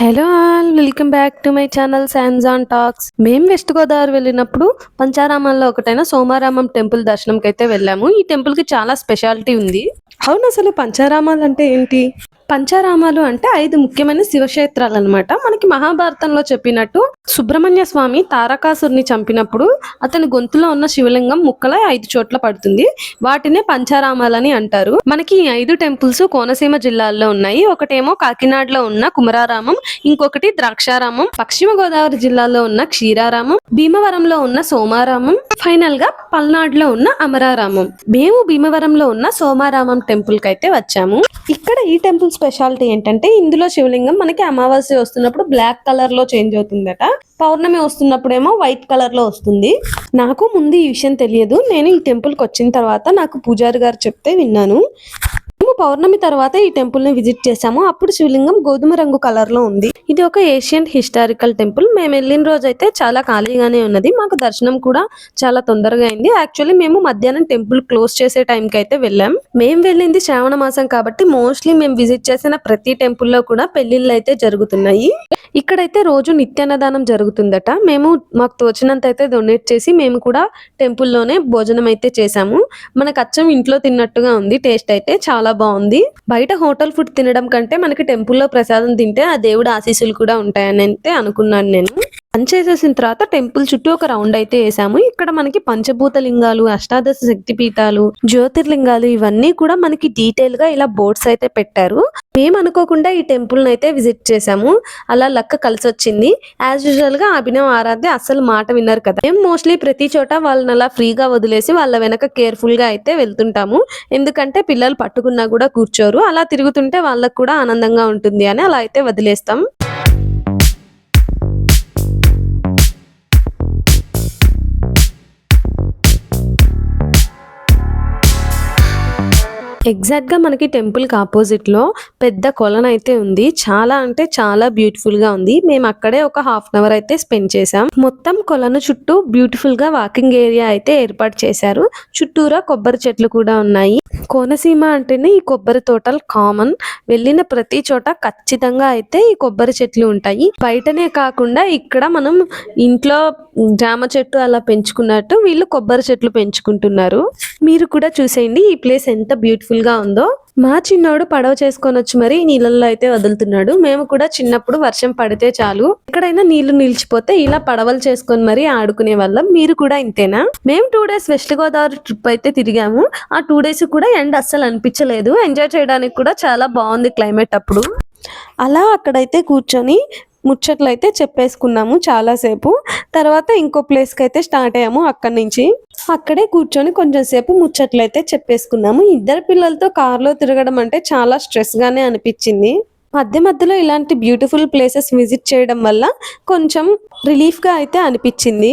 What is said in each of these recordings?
Hello all welcome back to my channel Sanjan talks మేము west Godavari వెళ్ళినప్పుడు పంచారామాల్లో ఒకటైన సోమారామం టెంపుల్ దర్శనంకి అయితే వెళ్ళాము. ఈ టెంపుల్కి చాలా స్పెషాలిటీ ఉంది. అవును అసలు పంచారామాలు అంటే ఏంటి? పంచారామాలు అంటే ఐదు ముఖ్యమైన శివక్షేత్రాలు అనమాట మనకి మహాభారతంలో చెప్పినట్టు సుబ్రహ్మణ్య స్వామి తారకాసురుని చంపినప్పుడు అతని గొంతులో ఉన్న శివలింగం ముక్కల ఐదు చోట్ల పడుతుంది. వాటినే పంచారామాలని అంటారు. మనకి ఈ ఐదు టెంపుల్స్ కోనసీమ జిల్లాల్లో ఉన్నాయి. ఒకటేమో కాకినాడలో ఉన్న కుమరారామం ఇంకొకటి ద్రాక్షారామం పశ్చిమ గోదావరి జిల్లాలో ఉన్న క్షీరారామం భీమవరంలో ఉన్న సోమారామం ఫైనల్గా పల్నాడులో ఉన్న అమరారామం. మేము భీమవరంలో ఉన్న సోమారామం టెంపుల్కి అయితే వచ్చాము. ఇక్కడ ఈ టెంపుల్ స్పెషాలిటీ ఏంటంటే ఇందులో శివలింగం మనకి అమావాస్య వస్తున్నప్పుడు బ్లాక్ కలర్లో చేంజ్ అవుతుందట. పౌర్ణమి వస్తున్నప్పుడేమో వైట్ కలర్లో వస్తుంది. నాకు ముందు ఈ విషయం తెలియదు. నేను ఈ టెంపుల్కి వచ్చిన తర్వాత నాకు పూజారి గారు చెప్తే విన్నాను. మేము పౌర్ణమి తర్వాత ఈ టెంపుల్ని విజిట్ చేసాము అప్పుడు శివలింగం గోధుమ రంగు కలర్లో ఉంది. ఇది ఒక ఏషియన్ హిస్టారికల్ టెంపుల్. మేము వెళ్ళిన రోజు అయితే చాలా ఖాళీగానే ఉన్నది. మాకు దర్శనం కూడా చాలా తొందరగా అయింది. యాక్చువల్లీ మేము మధ్యాహ్నం టెంపుల్ క్లోజ్ చేసే టైం కి అయితే వెళ్ళాం. మేము వెళ్ళింది శ్రావణ మాసం కాబట్టి మోస్ట్లీ మేము విజిట్ చేసిన ప్రతి టెంపుల్లో కూడా పెళ్ళిళ్ళు అయితే జరుగుతున్నాయి. ఇక్కడైతే రోజు నిత్యాన్నదానం జరుగుతుందట. మేము మాకు తోచినంత అయితే డొనేట్ చేసి మేము కూడా టెంపుల్లోనే భోజనం అయితే చేసాము మనకు అచ్చం ఇంట్లో తిన్నట్టుగా ఉంది టేస్ట్ అయితే చాలా బాగుంది. బయట హోటల్ ఫుడ్ తినడం కంటే మనకి టెంపుల్లో ప్రసాదం తింటే ఆ దేవుడు ఆశీస్సులు కూడా ఉంటాయని అయితే అనుకున్నాను నేను. పంచేసేసిన తర్వాత టెంపుల్ చుట్టూ ఒక రౌండ్ అయితే వేసాము. ఇక్కడ మనకి పంచభూత లింగాలు అష్టాదశ శక్తి పీఠాలు జ్యోతిర్లింగాలు ఇవన్నీ కూడా మనకి డీటెయిల్గా ఇలా బోర్డ్స్ అయితే పెట్టారు. మేము అనుకోకుండా ఈ టెంపుల్ అయితే విజిట్ చేసాము. అలా లక్క కలిసి వచ్చింది యాజ్ యూజువల్గా అభినవ్ ఆరాధ్య అసలు మాట విన్నారు కదా. మేము మోస్ట్లీ ప్రతి చోట వాళ్ళని అలా ఫ్రీగా వదిలేసి వాళ్ళ వెనక కేర్ఫుల్గా అయితే వెళ్తుంటాము. ఎందుకంటే పిల్లలు పట్టుకున్నా కూడా కూర్చోరు. అలా తిరుగుతుంటే వాళ్ళకు కూడా ఆనందంగా ఉంటుంది అని అలా అయితే వదిలేస్తాం. ఎగ్జాక్ట్గా మనకి టెంపుల్కి ఆపోజిట్లో పెద్ద కొలను అయితే ఉంది. చాలా అంటే చాలా బ్యూటిఫుల్గా ఉంది. మేము అక్కడే ఒక హాఫ్ అన్ అవర్ అయితే స్పెండ్ చేసాం మొత్తం కొలను చుట్టూ బ్యూటిఫుల్గా వాకింగ్ ఏరియా అయితే ఏర్పాటు చేశారు. చుట్టూరా కొబ్బరి చెట్లు కూడా ఉన్నాయి. కోనసీమ అంటేనే ఈ కొబ్బరి తోటలు కామన్ వెళ్ళిన ప్రతి చోట ఖచ్చితంగా అయితే ఈ కొబ్బరి చెట్లు ఉంటాయి. బయటనే కాకుండా ఇక్కడ మనం ఇంట్లో జామ చెట్టు అలా పెంచుకున్నట్టు వీళ్ళు కొబ్బరి చెట్లు పెంచుకుంటున్నారు. మీరు కూడా చూసేయండి. ఈ ప్లేస్ ఎంత బ్యూటిఫుల్ గా ఉందో మా చిన్నోడు పడవ చేసుకొని వచ్చి మరి నీళ్ళల్లో అయితే వదులుతున్నాడు. మేము కూడా చిన్నప్పుడు వర్షం పడితే చాలు. ఎక్కడైనా నీళ్ళు నిలిచిపోతే ఇలా పడవలు చేసుకొని మరి ఆడుకునే వాళ్ళం. మీరు కూడా ఇంతేనా? మేము two days west Godavari trip అయితే తిరిగాము. ఆ టూ డేస్ కూడా ఎండ్ అస్సలు అనిపించలేదు. ఎంజాయ్ చేయడానికి కూడా చాలా బాగుంది క్లైమేట్ అప్పుడు. అలా అక్కడైతే కూర్చొని ముచ్చట్లు అయితే చెప్పేసుకున్నాము చాలాసేపు. తర్వాత ఇంకో ప్లేస్కి అయితే స్టార్ట్ అయ్యాము అక్కడి నుంచి. అక్కడే కూర్చొని కొంచెం సేపు ముచ్చట్లు అయితే చెప్పేసుకున్నాము. ఇద్దరు పిల్లలతో కార్లో తిరగడం అంటే చాలా స్ట్రెస్ గానే అనిపించింది. మధ్య మధ్యలో ఇలాంటి బ్యూటిఫుల్ ప్లేసెస్ విజిట్ చేయడం వల్ల కొంచెం రిలీఫ్గా అయితే అనిపించింది.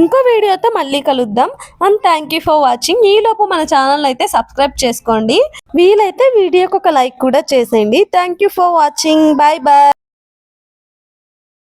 ఇంకో వీడియోతో మళ్ళీ కలుద్దాం. And thank you for watching ఈలోపు మన ఛానల్ అయితే సబ్స్క్రైబ్ చేసుకోండి. వీలైతే వీడియోకి ఒక లైక్ కూడా చేసేయండి. Thank you for watching bye bye